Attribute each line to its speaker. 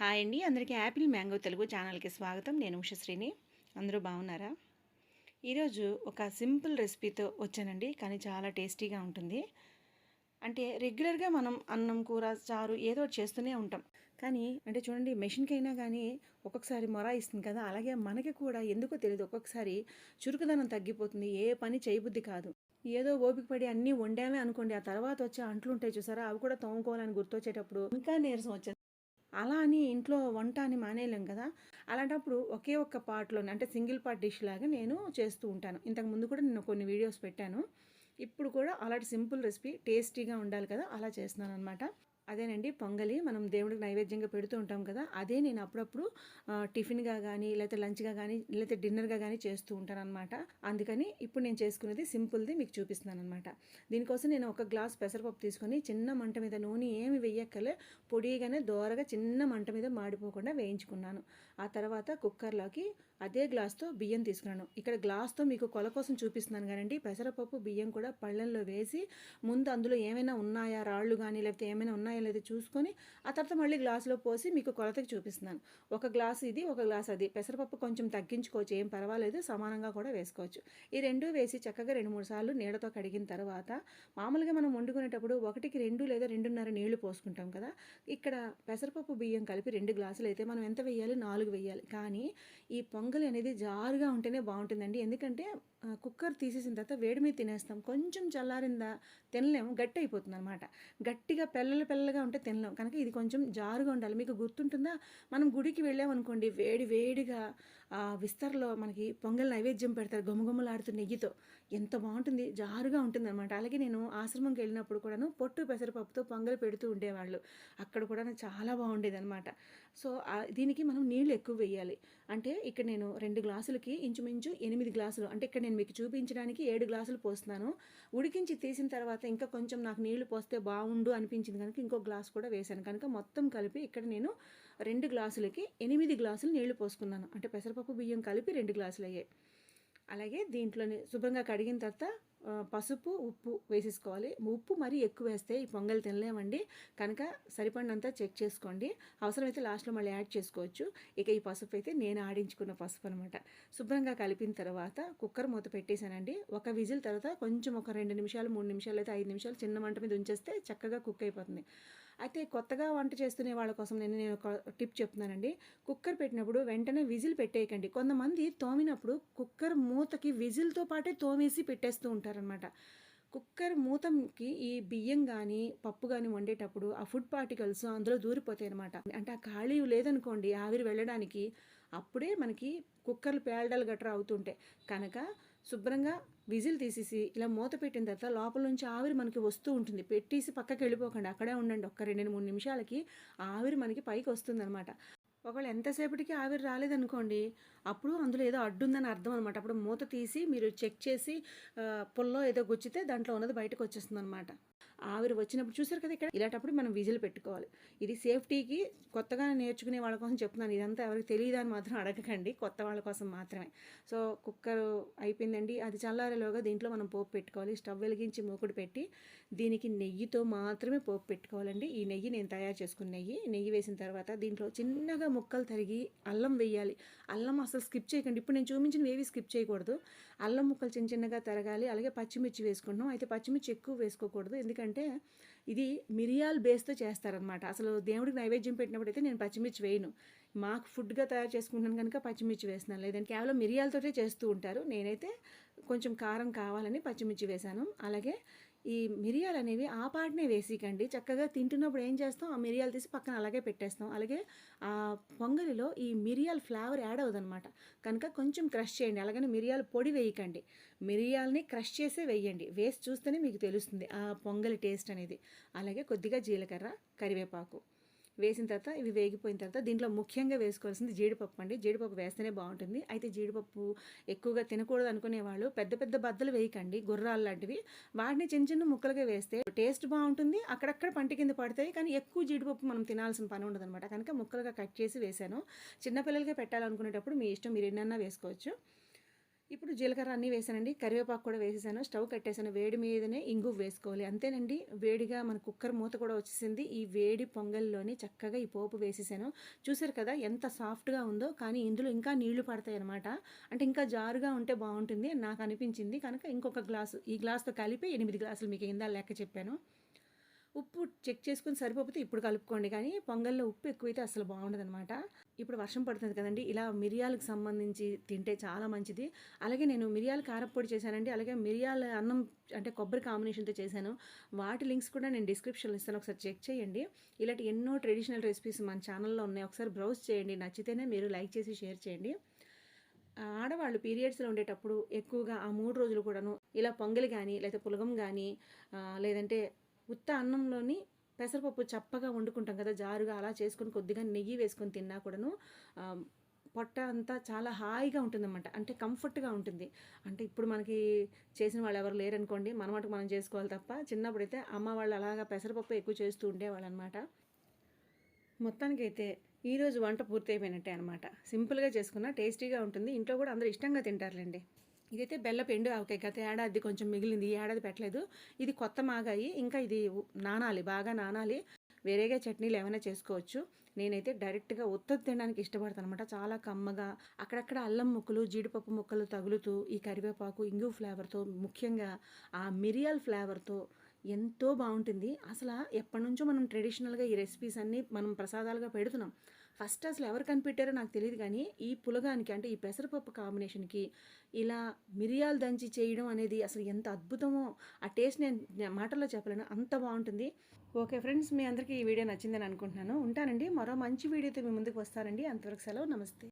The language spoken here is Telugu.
Speaker 1: హాయ్ అండి. అందరికీ యాపిల్ మ్యాంగో తెలుగు ఛానల్కి స్వాగతం. నేను ఉషశ్రీని అందరూ బాగున్నారా? ఈరోజు ఒక సింపుల్ రెసిపీతో వచ్చానండి. కానీ చాలా టేస్టీగా ఉంటుంది. అంటే రెగ్యులర్గా మనం అన్నం కూర చారు ఏదో ఒకటి చేస్తూనే ఉంటాం. కానీ అంటే చూడండి మెషిన్కి అయినా కానీ ఒక్కొక్కసారి మొర ఇస్తుంది కదా. అలాగే మనకి కూడా ఎందుకో తెలియదు ఒక్కొక్కసారి చురుకుదనం తగ్గిపోతుంది. ఏ పని చేయబుద్ధి కాదు. ఏదో ఓపిక పడి అన్నీ వండామే అనుకోండి. ఆ తర్వాత వచ్చే అంట్లు ఉంటాయి చూసారా? అవి కూడా తోముకోవాలని గుర్తొచ్చేటప్పుడు ఇంకా నీరసం వచ్చేది అలా అని ఇంట్లో వంట అని మానేయలేం కదా. అలాంటప్పుడు ఒకే ఒక్క పార్ట్లోనే అంటే సింగిల్ పార్ట్ డిష్ లాగా నేను చేస్తూ ఉంటాను. ఇంతకు ముందు కూడా నేను కొన్ని వీడియోస్ పెట్టాను. ఇప్పుడు కూడా అలాంటి సింపుల్ రెసిపీ టేస్టీగా ఉండాలి కదా అలా చేస్తున్నాను అనమాట అదేనండి పొంగలి మనం దేవుడికి నైవేద్యంగా పెడుతూ ఉంటాం కదా అదే నేను అప్పుడప్పుడు టిఫిన్గా కానీ లేకపోతే లంచ్గా కానీ లేకపోతే డిన్నర్గా కానీ చేస్తూ ఉంటాను అనమాట అందుకని ఇప్పుడు నేను చేసుకునేది సింపుల్ది మీకు చూపిస్తున్నాను అనమాట దీనికోసం నేను ఒక గ్లాస్ పెసరపప్పు తీసుకొని చిన్న మంట మీద నూనె ఏమి వెయ్యక్కలే పొడిగానే దోరగా చిన్న మంట మీద మాడిపోకుండా వేయించుకున్నాను. ఆ తర్వాత కుక్కర్లోకి అదే గ్లాస్తో బియ్యం తీసుకున్నాను. ఇక్కడ గ్లాస్తో మీకు కొల కోసం చూపిస్తున్నాను కానండి. పెసరపప్పు బియ్యం కూడా పళ్ళల్లో వేసి ముందు అందులో ఏమైనా ఉన్నాయా? రాళ్ళు కానీ లేకపోతే ఏమైనా ఉన్నాయా లేదా చూసుకొని ఆ తర్వాత మళ్ళీ గ్లాసులో పోసి మీకు కొలతకి చూపిస్తున్నాను. ఒక గ్లాస్ ఇది ఒక గ్లాస్ అది. పెసరపప్పు కొంచెం తగ్గించుకోవచ్చు. ఏం పర్వాలేదు. సమానంగా కూడా వేసుకోవచ్చు. ఈ రెండు వేసి చక్కగా రెండు మూడు సార్లు నీడతో కడిగిన తర్వాత మామూలుగా మనం వండుకునేటప్పుడు ఒకటికి రెండు లేదా రెండున్నర నీళ్ళు పోసుకుంటాం కదా. ఇక్కడ పెసరపప్పు బియ్యం కలిపి రెండు గ్లాసులు అయితే మనం ఎంత వేయాలి? నాలుగు వేయాలి. కానీ ఈ పొంగలి అనేది జారుగా ఉంటేనే బాగుంటుందండి. ఎందుకంటే కుక్కర్ తీసేసిన తర్వాత వేడి మీద తినేస్తాం. కొంచెం చల్లారిందా తినలేము గట్టి అయిపోతుంది అనమాట గట్టిగా పిల్లలు పిల్లలుగా ఉంటే తినలేం. కనుక ఇది కొంచెం జారుగా ఉండాలి. మీకు గుర్తుంటుందా? మనం గుడికి వెళ్ళామనుకోండి వేడి వేడిగా ఆ విస్తరలో మనకి పొంగల్ నైవేద్యం పెడతారు గుమగుమలాడుతూ నెయ్యితో. ఎంత బాగుంటుంది జారుగా ఉంటుంది అనమాట అలాగే నేను ఆశ్రమంకి వెళ్ళినప్పుడు కూడాను పొట్టు పెసరపప్పుతో పొంగల్ పెడుతూ ఉండేవాళ్ళు. అక్కడ కూడా చాలా బాగుండేది అనమాట సో దీనికి మనం నీళ్ళు ఎక్కువ వేయాలి. అంటే ఇక్కడ నేను రెండు గ్లాసులకి ఇంచుమించు ఎనిమిది గ్లాసులు అంటే ఇక్కడ నేను మీకు చూపించడానికి ఏడు గ్లాసులు పోస్తున్నాను. ఉడికించి తీసిన తర్వాత ఇంకా కొంచెం నాకు నీళ్ళు పోస్తే బాగుండు అనిపించింది కనుక ఇంకో గ్లాస్ కూడా వేశాను. కనుక మొత్తం కలిపి ఇక్కడ నేను రెండు గ్లాసులకి ఎనిమిది గ్లాసులు నీళ్ళు పోసుకున్నాను. అంటే పెసరపప్పు బియ్యం కలిపి రెండు గ్లాసులు అయ్యాయి అలాగే దీంట్లోనే శుభ్రంగా కడిగిన తర్వాత పసుపు ఉప్పు వేసేసుకోవాలి. ఉప్పు మరీ ఎక్కువ వేస్తే ఈ పొంగల్ తినలేమండి. కనుక సరిపడినంత చెక్ చేసుకోండి. అవసరమైతే లాస్ట్లో మళ్ళీ యాడ్ చేసుకోవచ్చు. ఇక ఈ పసుపు అయితే నేను ఆడించుకున్న పసుపు అనమాట శుభ్రంగా కలిపిన తర్వాత కుక్కర్ మూత పెట్టేశానండి. ఒక విజిల్ తర్వాత కొంచెం ఒక రెండు నిమిషాలు మూడు నిమిషాలు అయితే ఐదు నిమిషాలు చిన్న మంట మీద ఉంచేస్తే చక్కగా కుక్ అయిపోతుంది. అయితే కొత్తగా వంట చేస్తునే వాళ్ళ కోసం నేను నేను ఒక టిప్ చెప్తున్నానండి. కుక్కర్ పెట్టినప్పుడు వెంటనే విజిల్ పెట్టేయకండి. కొంతమంది తోమినప్పుడు కుక్కర్ మూతకి విజిల్తో పాటే తోమేసి పెట్టేస్తూ ఉంటారనమాట కుక్కర్ మూతకి ఈ బియ్యం కానీ పప్పు కానీ వండేటప్పుడు ఆ ఫుడ్ పార్టికల్స్ అందులో దూరిపోతాయి అనమాట అంటే ఆ ఖాళీ లేదనుకోండి ఆవిరి వెళ్ళడానికి అప్పుడే మనకి కుక్కర్లు పేలడాలు గట్రా అవుతుంటాయి. కనుక శుభ్రంగా విజిల్ తీసేసి ఇలా మూత పెట్టిన తర్వాత లోపల నుంచి ఆవిరి మనకి వస్తూ ఉంటుంది. పెట్టేసి పక్కకి వెళ్ళిపోకండి. అక్కడే ఉండండి. ఒక్క రెండు మూడు నిమిషాలకి ఆవిరి మనకి పైకి వస్తుంది ఒకవేళ ఎంతసేపటికి ఆవిరి రాలేదనుకోండి అప్పుడు అందులో ఏదో అడ్డుందని అర్థం అనమాట అప్పుడు మూత తీసి మీరు చెక్ చేసి పుల్లో ఏదో గుచ్చితే దాంట్లో ఉన్నది బయటకు వచ్చేస్తుంది అనమాట ఆవిరి వచ్చినప్పుడు చూసారు కదా ఇక్కడ? ఇలాంటప్పుడు మనం విజిల్ పెట్టుకోవాలి. ఇది సేఫ్టీకి కొత్తగా నేర్చుకునే వాళ్ళ కోసం చెప్తున్నాను. ఇదంతా ఎవరికి తెలియదు అని మాత్రం అడగకండి. కొత్త వాళ్ళ కోసం మాత్రమే. సో కుక్కర్ అయిపోయిందండి. అది చల్లారేలోగా దీంట్లో మనం పోపు పెట్టుకోవాలి. స్టవ్ వెలిగించి మూకుడు పెట్టి దీనికి నెయ్యితో మాత్రమే పోపు పెట్టుకోవాలండి. ఈ నెయ్యి నేను తయారు చేసుకున్న నెయ్యి. నెయ్యి వేసిన తర్వాత దీంట్లో చిన్నగా ముక్కలు తరిగి అల్లం వేయాలి. అల్లం అసలు స్కిప్ చేయకండి. ఇప్పుడు నేను చూపించిన ఏవి స్కిప్ చేయకూడదు. అల్లం ముక్కలు చిన్న చిన్నగా తరగాలి. అలాగే పచ్చిమిర్చి వేసుకుంటున్నాం. అయితే పచ్చిమిర్చి ఎక్కువ వేసుకోకూడదు. ఎందుకంటే ఇది మిరియాల బేస్తో చేస్తారనమాట అసలు దేవుడికి నైవేద్యం పెట్టినప్పుడు అయితే నేను పచ్చిమిర్చి వేయను. మాకు ఫుడ్గా తయారు చేసుకుంటాను కనుక పచ్చిమిర్చి వేస్తున్నాను. లేదంటే కేవలం మిరియాలతోటే చేస్తూ ఉంటారు. నేనైతే కొంచెం కారం కావాలని పచ్చిమిర్చి వేశాను. అలాగే ఈ మిరియాలు అనేవి ఆ పాటనే వేసికండి. చక్కగా తింటున్నప్పుడు ఏం చేస్తాం? ఆ మిరియాలు తీసి పక్కన అలాగే పెట్టేస్తాం. అలాగే ఆ పొంగలిలో ఈ మిరియాల ఫ్లేవర్ యాడ్ అవ్వదన్నమాట. కనుక కొంచెం క్రష్ చేయండి. అలాగనే మిరియాలు పొడి వేయకండి. మిరియాలని క్రష్ చేసే వేయండి. వేసి చూస్తేనే మీకు తెలుస్తుంది ఆ పొంగలి టేస్ట్ అనేది. అలాగే కొద్దిగా జీలకర్ర కరివేపాకు. వేసిన తర్వాత ఇవి వేగిపోయిన తర్వాత దీంట్లో ముఖ్యంగా వేసుకోవాల్సింది జీడిపప్పు అండి. జీడిపప్పు వేస్తేనే బాగుంటుంది. అయితే జీడిపప్పు ఎక్కువగా తినకూడదు అనుకునే వాళ్ళు పెద్ద పెద్ద బద్దలు వేయకండి. గుర్రాలు లాంటివి. వాటిని చిన్న చిన్న ముక్కలుగా వేస్తే టేస్ట్ బాగుంటుంది. అక్కడక్కడ పంట కింద పడతాయి. కానీ ఎక్కువ జీడిపప్పు మనం తినాల్సిన పని ఉండదు అనమాట కనుక ముక్కలుగా కట్ చేసి వేసాను చిన్నపిల్లలకే పెట్టాలనుకునేటప్పుడు మీ ఇష్టం. మీరు ఎన్నన్నా వేసుకోవచ్చు. ఇప్పుడు జీలకర్ర అన్నీ వేసానండి కరివేపాకు కూడా వేసేసాను స్టవ్ కట్టేసాను వేడి మీదనే ఇంగు వేసుకోవాలి. అంతేనండి వేడిగా మన కుక్కర్ మూత కూడా వచ్చేసింది. ఈ వేడి పొంగల్లోని చక్కగా ఈ పోపు వేసేసాను. చూసారు కదా ఎంత సాఫ్ట్గా ఉందో కానీ ఇందులో ఇంకా నీళ్ళు పడతాయి అనమాట అంటే ఇంకా జారుగా ఉంటే బాగుంటుంది అని నాకు అనిపించింది. కనుక ఇంకొక గ్లాసు ఈ గ్లాస్తో కలిపి ఎనిమిది గ్లాసులు మీకు ఇందా లెక్క చెప్పాను. ఉప్పు చెక్ చేసుకుని సరిపోతే ఇప్పుడు కలుపుకోండి. కానీ పొంగల్లో ఉప్పు ఎక్కువైతే అసలు బాగుండదు అనమాట ఇప్పుడు వర్షం పడుతుంది కదండి. ఇలా మిరియాలకు సంబంధించి తింటే చాలా మంచిది. అలాగే నేను మిరియాల కారపొడి చేశానండి. అలాగే మిరియాల అన్నం అంటే కొబ్బరి కాంబినేషన్తో చేశాను. వాటి లింక్స్ కూడా నేను డిస్క్రిప్షన్లో ఇస్తాను ఒకసారి చెక్ చేయండి. ఇలాంటి ఎన్నో ట్రెడిషనల్ రెసిపీస్ మన ఛానల్లో ఉన్నాయి. ఒకసారి బ్రౌజ్ చేయండి. నచ్చితేనే మీరు లైక్ చేసి షేర్ చేయండి. ఆడవాళ్ళు పీరియడ్స్లో ఉండేటప్పుడు ఎక్కువగా ఆ మూడు రోజులు కూడాను ఇలా పొంగలి కానీ లేకపోతే పులగం కానీ లేదంటే ఉత్త అన్నంలోని పెసరపప్పు చప్పగా వండుకుంటాం కదా జారుగా అలా చేసుకొని కొద్దిగా నెయ్యి వేసుకొని తిన్నా కూడాను పొట్ట అంతా చాలా హాయిగా ఉంటుందన్నమాట. అంటే కంఫర్ట్గా ఉంటుంది. అంటే ఇప్పుడు మనకి చేసిన వాళ్ళు ఎవరు లేరనుకోండి మన మటుకు మనం చేసుకోవాలి తప్ప చిన్నప్పుడైతే అమ్మ వాళ్ళు అలాగా పెసరపప్పు ఎక్కువ చేస్తూ ఉండేవాళ్ళు అనమాట మొత్తానికైతే ఈరోజు వంట పూర్తి అయిపోయినట్టే అనమాట సింపుల్గా చేసుకున్న టేస్టీగా ఉంటుంది. ఇంట్లో కూడా అందరూ ఇష్టంగా తింటారులేండి. ఇదైతే బెల్ల పెండు ఆవకాయ గత ఏడాది కొంచెం మిగిలింది ఈ ఏడాది పెట్టలేదు. ఇది కొత్త మాగాయి ఇంకా ఇది నానాలి బాగా నానాలి. వేరేగా చట్నీలు ఏమైనా చేసుకోవచ్చు. నేనైతే డైరెక్ట్గా ఉత్తది తినడానికి ఇష్టపడతాను అనమాట చాలా కమ్మగా అక్కడక్కడ అల్లం ముక్కలు జీడిపప్పు ముక్కలు తగులుతూ ఈ కరివేపాకు ఇంగు ఫ్లేవర్తో ముఖ్యంగా ఆ మిరియాల్ ఫ్లేవర్తో ఎంతో బాగుంటుంది. అసలు ఎప్పటి నుంచో మనం ట్రెడిషనల్గా ఈ రెసిపీస్ అన్నీ మనం ప్రసాదాలుగా పెడుతున్నాం. ఫస్ట్ అసలు ఎవరు కనిపెట్టారో నాకు తెలియదు కానీ ఈ పులగానికి అంటే ఈ పెసరపప్పు కాంబినేషన్కి ఇలా మిరియాలు దంచి చేయడం అనేది అసలు ఎంత అద్భుతమో ఆ టేస్ట్ నేను మాటల్లో చెప్పలేను. అంత బాగుంటుంది. ఓకే ఫ్రెండ్స్ మీ అందరికీ ఈ వీడియో నచ్చిందని అనుకుంటున్నాను. ఉంటానండి. మరో మంచి వీడియోతో మీ ముందుకు వస్తానండి. అంతవరకు సెలవు. నమస్తే.